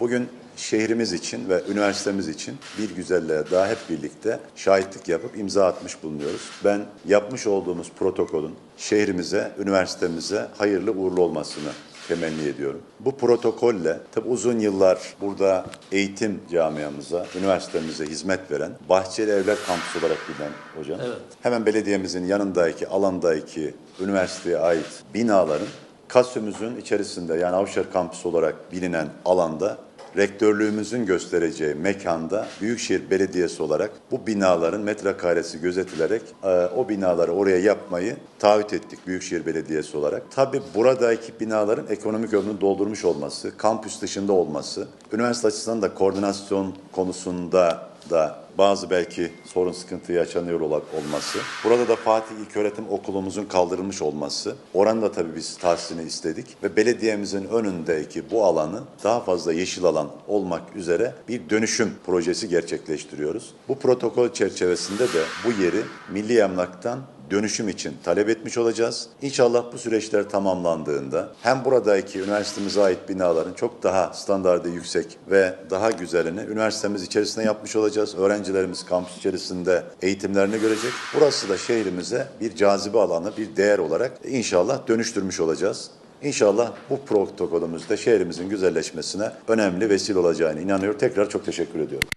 Bugün şehrimiz için ve üniversitemiz için bir güzelliğe daha hep birlikte şahitlik yapıp imza atmış bulunuyoruz. Ben yapmış olduğumuz protokolün şehrimize, üniversitemize hayırlı uğurlu olmasını temenni ediyorum. Bu protokolle tabi uzun yıllar burada eğitim camiamıza, üniversitemize hizmet veren Bahçeli Evler Kampüsü olarak bilinen hocam. Evet. Hemen belediyemizin yanındaki alandaki üniversiteye ait binaların Kasümüzün içerisinde yani Avşar Kampüsü olarak bilinen alanda rektörlüğümüzün göstereceği mekanda Büyükşehir Belediyesi olarak bu binaların metrekaresi gözetilerek e, o binaları oraya yapmayı taahhüt ettik Büyükşehir Belediyesi olarak. Tabi buradaki binaların ekonomik ömrünü doldurmuş olması, kampüs dışında olması, üniversite açısından da koordinasyon konusunda da bazı belki sorun sıkıntı yaşanıyor olması. Burada da Fatih İlköğretim Okulumuzun kaldırılmış olması. Oranda tabii biz tahsisini istedik ve belediyemizin önündeki bu alanı daha fazla yeşil alan olmak üzere bir dönüşüm projesi gerçekleştiriyoruz. Bu protokol çerçevesinde de bu yeri Milli Emlak'tan dönüşüm için talep etmiş olacağız. İnşallah bu süreçler tamamlandığında hem buradaki üniversitemize ait binaların çok daha standardı yüksek ve daha güzelini üniversitemiz içerisinde yapmış olacağız. Öğrencilerimiz kampüs içerisinde eğitimlerini görecek. Burası da şehrimize bir cazibe alanı, bir değer olarak inşallah dönüştürmüş olacağız. İnşallah bu protokolümüzde şehrimizin güzelleşmesine önemli vesile olacağını inanıyorum. Tekrar çok teşekkür ediyorum.